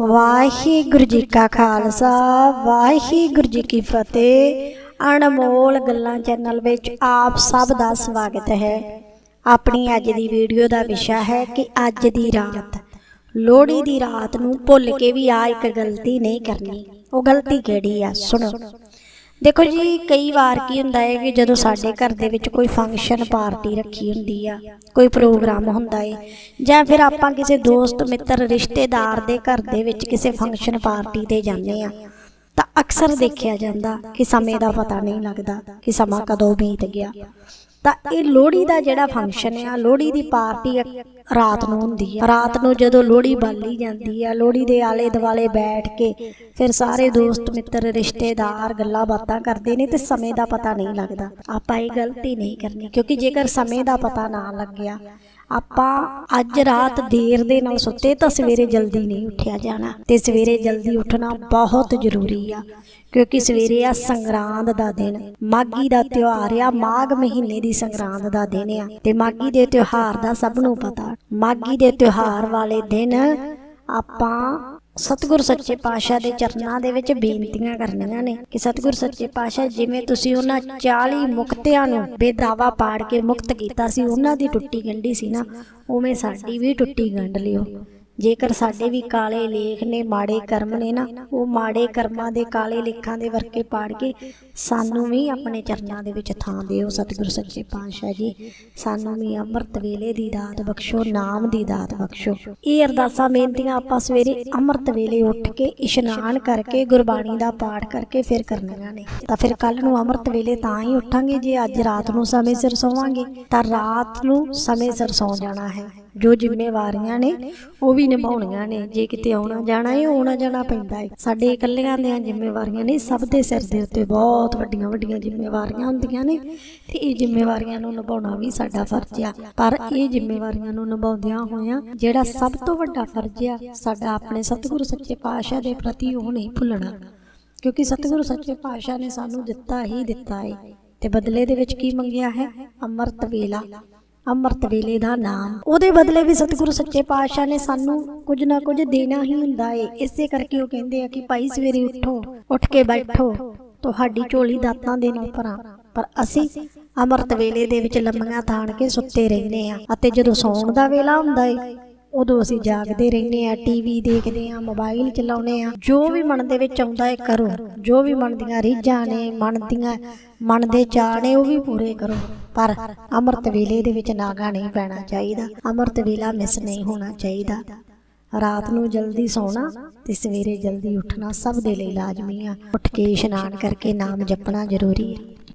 ਵਾਹਿਗੁਰੂ ਜੀ ਕਾ ਖਾਲਸਾ, ਵਾਹਿਗੁਰੂ ਜੀ ਕੀ ਫਤਿਹ। ਅਣਮੋਲ ਗੱਲਾਂ ਚੈਨਲ ਵਿੱਚ ਆਪ ਸਭ ਦਾ ਸਵਾਗਤ ਹੈ। ਆਪਣੀ ਅੱਜ ਦੀ ਵੀਡੀਓ ਦਾ ਵਿਸ਼ਾ ਹੈ ਕਿ ਅੱਜ ਦੀ ਰਾਤ। ਲੋਹੜੀ ਦੀ ਰਾਤ ਨੂੰ ਭੁੱਲ ਕੇ ਵੀ ਆ ਇੱਕ ਗਲਤੀ ਨਹੀਂ ਕਰਨੀ। ਉਹ ਗਲਤੀ ਕਿਹੜੀ ਆ? ਸੁਣੋ। ਦੇਖੋ ਜੀ, ਕਈ ਵਾਰ ਕੀ ਹੁੰਦਾ ਹੈ ਕਿ ਜਦੋਂ ਸਾਡੇ ਘਰ ਦੇ ਵਿੱਚ ਕੋਈ ਫੰਕਸ਼ਨ ਪਾਰਟੀ ਰੱਖੀ ਹੁੰਦੀ ਆ, ਕੋਈ ਪ੍ਰੋਗਰਾਮ ਹੁੰਦਾ ਏ, ਜਾਂ ਫਿਰ ਆਪਾਂ ਕਿਸੇ ਦੋਸਤ, ਮਿੱਤਰ, ਰਿਸ਼ਤੇਦਾਰ ਦੇ ਘਰ ਦੇ ਵਿੱਚ ਕਿਸੇ ਫੰਕਸ਼ਨ ਪਾਰਟੀ ਤੇ ਜਾਂਦੇ ਆ, ਤਾਂ ਅਕਸਰ ਦੇਖਿਆ ਜਾਂਦਾ ਕਿ ਸਮੇਂ ਦਾ ਪਤਾ ਨਹੀਂ ਲੱਗਦਾ ਕਿ ਸਮਾਂ ਕਦੋਂ ਬੀਤ ਗਿਆ। ਤਾਂ ਇਹ ਲੋਹੜੀ ਦਾ ਜਿਹੜਾ ਫੰਕਸ਼ਨ ਆ, ਲੋਹੜੀ ਦੀ ਪਾਰਟੀ ਰਾਤ ਨੂੰ ਹੁੰਦੀ ਆ। ਰਾਤ ਨੂੰ ਜਦੋਂ ਲੋਹੜੀ ਬਾਲੀ ਜਾਂਦੀ ਆ, ਲੋਹੜੀ ਦੇ ਆਲੇ ਦੁਆਲੇ ਬੈਠ ਕੇ ਫਿਰ ਸਾਰੇ ਦੋਸਤ, ਮਿੱਤਰ, ਰਿਸ਼ਤੇਦਾਰ ਗੱਲਾਂ ਬਾਤਾਂ ਕਰਦੇ ਨੇ ਤੇ ਸਮੇਂ ਦਾ ਪਤਾ ਨਹੀਂ ਲੱਗਦਾ। ਆਪਾਂ ਇਹ ਗਲਤੀ ਨਹੀਂ ਕਰਨੀ, ਕਿਉਂਕਿ ਜੇਕਰ ਸਮੇਂ ਦਾ ਪਤਾ ਨਾ ਲੱਗਿਆ ਆਪਾਂ ਅੱਜ ਰਾਤ ਦੇਰ ਦੇ ਨਾਲ ਸੁੱਤੇ ਤਾਂ ਸਵੇਰੇ ਜਲਦੀ ਨਹੀਂ ਉੱਠਿਆ ਜਾਣਾ ਤੇ ਸਵੇਰੇ ਜਲਦੀ ਉੱਠਣਾ ਬਹੁਤ ਜ਼ਰੂਰੀ ਆ, ਕਿਉਂਕਿ ਸਵੇਰੇ ਆ ਸੰਗਰਾਂਦ ਦਾ ਦਿਨ ਮਾਗੀ ਦਾ ਤਿਉਹਾਰ ਆ, ਮਾਘ ਮਹੀਨੇ ਦੀ ਸੰਗਰਾਂਦ ਦਾ ਦਿਨ ਆ। ਤੇ ਮਾਗੀ ਦੇ ਤਿਉਹਾਰ ਦਾ ਸਭ ਨੂੰ ਪਤਾ। ਮਾਗੀ ਦੇ ਤਿਉਹਾਰ ਵਾਲੇ ਦਿਨ ਆਪਾਂ ਸਤਿਗੁਰ ਸੱਚੇ ਪਾਤਸ਼ਾਹ ਦੇ ਚਰਨਾਂ ਦੇ ਵਿੱਚ ਬੇਨਤੀਆਂ ਕਰਨੀਆਂ ਨੇ ਕਿ ਸਤਿਗੁਰ ਸੱਚੇ ਪਾਤਸ਼ਾਹ, ਜਿਵੇਂ ਤੁਸੀਂ ਉਹਨਾਂ 40 ਮੁਕਤਿਆਂ ਨੂੰ ਬੇਦਾਵਾ ਪਾੜ ਕੇ ਮੁਕਤ ਕੀਤਾ ਸੀ, ਉਹਨਾਂ ਦੀ ਟੁੱਟੀ ਗੰਢੀ ਸੀ ਨਾ, ਉਵੇਂ ਸਾਡੀ ਵੀ ਟੁੱਟੀ ਗੰਢ ਲਿਓ। ਜੇਕਰ ਸਾਡੇ ਵੀ ਕਾਲੇ ਲੇਖ ਨੇ ਮਾੜੇ ਕਰਮ ਨੇ ਨਾ ਉਹ ਮਾੜੇ ਕਰਮਾਂ ਦੇ ਕਾਲੇ ਲੇਖਾਂ ਦੇ ਵਰਕੇ ਪਾੜ ਕੇ ਸਾਨੂੰ ਵੀ ਆਪਣੇ ਚਰਨਾਂ ਦੇ ਵਿੱਚ ਥਾਂ ਦਿਓ ਸਤਿਗੁਰ ਸੱਚੇ ਪਾਤਸ਼ਾਹ ਜੀ। ਸਾਨੂੰ ਵੀ ਅੰਮ੍ਰਿਤ ਵੇਲੇ ਦੀ ਦਾਤ ਬਖਸ਼ੋ ਨਾਮ ਦੀ ਦਾਤ ਬਖਸ਼ੋ। ਇਹ ਅਰਦਾਸਾਂ ਬੇਨਤੀਆਂ ਆਪਾਂ ਸਵੇਰੇ ਅੰਮ੍ਰਿਤ ਵੇਲੇ ਉੱਠ ਕੇ ਇਸ਼ਨਾਨ ਕਰਕੇ ਗੁਰਬਾਣੀ ਦਾ ਪਾਠ ਕਰਕੇ ਫਿਰ ਕਰਨੀਆਂ ਨੇ। ਤਾਂ ਫਿਰ ਕੱਲ ਨੂੰ ਅੰਮ੍ਰਿਤ ਵੇਲੇ ਤਾਂ ਹੀ ਉੱਠਾਂਗੇ ਜੇ ਅੱਜ ਰਾਤ ਨੂੰ ਸਮੇਂ ਸਿਰ ਸੋਵਾਂਗੇ ਤਾਂ ਰਾਤ ਨੂੰ ਸਮੇਂ ਸਿਰ ਸੌ ਜਾਣਾ ਹੈ ਜੋ ਜ਼ਿੰਮੇਵਾਰੀਆਂ ਨੇ, ਉਹ ਵੀ ਨਿਭਾਉਣੀਆਂ ਨੇ। ਜੇ ਕਿਤੇ ਆਉਣਾ ਜਾਣਾ ਹੈ, ਆਉਣਾ ਜਾਣਾ ਪੈਂਦਾ ਹੈ। ਸਾਡੇ ਇਕੱਲਿਆਂ ਦੀਆਂ ਜ਼ਿੰਮੇਵਾਰੀਆਂ ਨਹੀਂ ਸਭ ਦੇ ਸਿਰ ਦੇ ਉੱਤੇ ਬਹੁਤ ਵੱਡੀਆਂ ਵੱਡੀਆਂ ਜ਼ਿੰਮੇਵਾਰੀਆਂ ਹੁੰਦੀਆਂ ਨੇ ਤੇ ਇਹ ਜ਼ਿੰਮੇਵਾਰੀਆਂ ਨੂੰ ਨਿਭਾਉਣਾ ਵੀ ਸਾਡਾ ਫਰਜ਼ ਆ। ਪਰ ਇਹ ਜ਼ਿੰਮੇਵਾਰੀਆਂ ਨੂੰ ਨਿਭਾਉਂਦਿਆਂ ਹੋਇਆਂ ਜਿਹੜਾ ਸਭ ਤੋਂ ਵੱਡਾ ਫਰਜ਼ ਆ, ਸਾਡਾ ਆਪਣੇ ਸਤਿਗੁਰੂ ਸੱਚੇ ਪਾਤਸ਼ਾਹ ਦੇ ਪ੍ਰਤੀ ਉਹ ਨਹੀਂ ਭੁੱਲਣਾ। ਕਿਉਂਕਿ ਸਤਿਗੁਰੂ ਸੱਚੇ ਪਾਤਸ਼ਾਹ ਨੇ ਸਾਨੂੰ ਦਿੱਤਾ ਹੀ ਦਿੱਤਾ ਹੈ। ਤੇ ਬਦਲੇ ਦੇ ਵਿੱਚ ਕੀ ਮੰਗਿਆ ਹੈ? ਅੰਮ੍ਰਿਤ ਵੇਲਾ। ਅੰਮ੍ਰਿਤ ਵੇਲੇ ਦਾ ਨਾਮ। ਉਹਦੇ ਬਦਲੇ ਵੀ ਸਤਿਗੁਰੂ ਸੱਚੇ ਪਾਤਸ਼ਾਹ ਨੇ ਸਾਨੂੰ ਕੁਝ ਨਾ ਕੁਝ ਦੇਣਾ ਹੀ ਹੁੰਦਾ ਏ। ਇਸੇ ਕਰਕੇ ਉਹ ਕਹਿੰਦੇ ਆ ਕਿ ਭਾਈ ਸਵੇਰੇ ਉੱਠੋ, ਉੱਠ ਕੇ ਬੈਠੋ। ਤੁਹਾਡੀ ਝੋਲੀ ਦਾਤਾਂ ਦੇ ਨਾਲ ਭਰਾਂ ਪਰ ਅਸੀਂ ਅੰਮ੍ਰਿਤ ਵੇਲੇ ਦੇ ਵਿੱਚ ਲੰਮੀਆਂ ਥਾਣ ਕੇ ਸੁੱਤੇ ਰਹਿੰਦੇ ਆ ਅਤੇ ਜਦੋਂ ਸੌਣ ਦਾ ਵੇਲਾ ਹੁੰਦਾ ਏ ਉਦੋਂ ਅਸੀਂ ਜਾਗਦੇ ਰਹਿੰਦੇ ਆ ਟੀਵੀ ਦੇਖਦੇ ਆ ਮੋਬਾਈਲ ਚਲਾਉਨੇ ਆ ਜੋ ਵੀ ਮਨ ਦੇ ਵਿੱਚ ਆਉਂਦਾ ਹੈ, ਕਰੋ। ਜੋ ਵੀ ਮਨ ਦੀਆਂ ਰੀਝਾਂ ਨੇ, ਮਨ ਦੀਆਂ, ਮਨ ਦੇ ਚਾਅ ਨੇ, ਉਹ ਵੀ ਪੂਰੇ ਕਰੋ। ਪਰ ਅੰਮ੍ਰਿਤ ਵੇਲੇ ਦੇ ਵਿੱਚ ਨਾਗਾ ਨਹੀਂ ਪੈਣਾ ਚਾਹੀਦਾ। ਅੰਮ੍ਰਿਤ ਵੇਲਾ ਮਿਸ ਨਹੀਂ ਹੋਣਾ ਚਾਹੀਦਾ। ਰਾਤ ਨੂੰ ਜਲਦੀ ਸੌਣਾ ਤੇ ਸਵੇਰੇ ਜਲਦੀ ਉੱਠਣਾ ਸਭ ਦੇ ਲਈ ਲਾਜ਼ਮੀ ਆ। ਉੱਠ ਕੇ ਇਸ਼ਨਾਨ ਕਰਕੇ ਨਾਮ ਜਪਣਾ ਜ਼ਰੂਰੀ ਹੈ